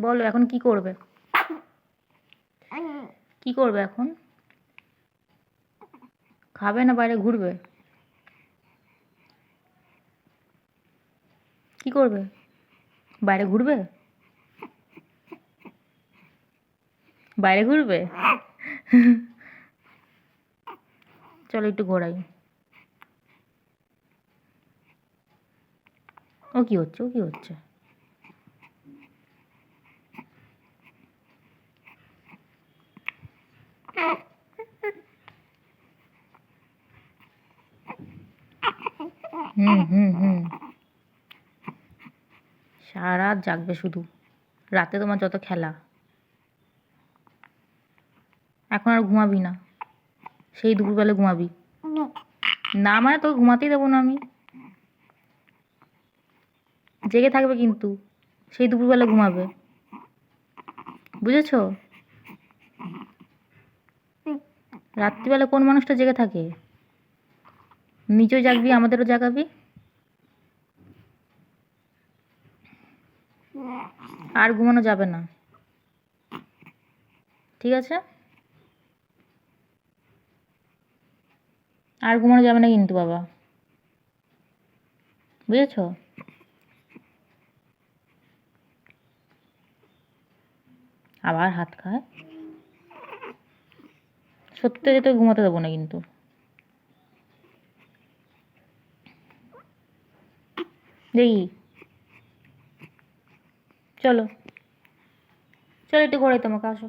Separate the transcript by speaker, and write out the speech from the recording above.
Speaker 1: বলো, এখন কি করবে? কি করবে এখন? খাবে না বাইরে ঘুরবে? কি করবে? বাইরে ঘুরবে? বাইরে ঘুরবে? চলো একটু ঘোরাই। ও কি হচ্ছে, ও কি হচ্ছে? সারা জাগবে শুধু। রাতে তোমার যত খেলা। এখন আর ঘুমাবি না। সেই দুপুরবেলা ঘুমাবি। না মানে তোকে ঘুমাতেই দেবো না আমি। জেগে থাকবে কিন্তু। সেই দুপুরবেলা ঘুমাবে। বুঝেছ? রাত্রিবেলা কোন মানুষটা জেগে থাকে? নিজেও জাগবি, আমাদেরও জাগাবি? আর ঘুমানো যাবে না। ঠিক আছে? আর ঘুমানো যাবে না কিন্তু, বাবা। বুঝেছ? আবার হাত খায়? সত্যি যেতে ঘুমাতে দেবো না কিন্তু। দেখি। চলো। চলো একটু ঘোরাই তোমাকে আসো।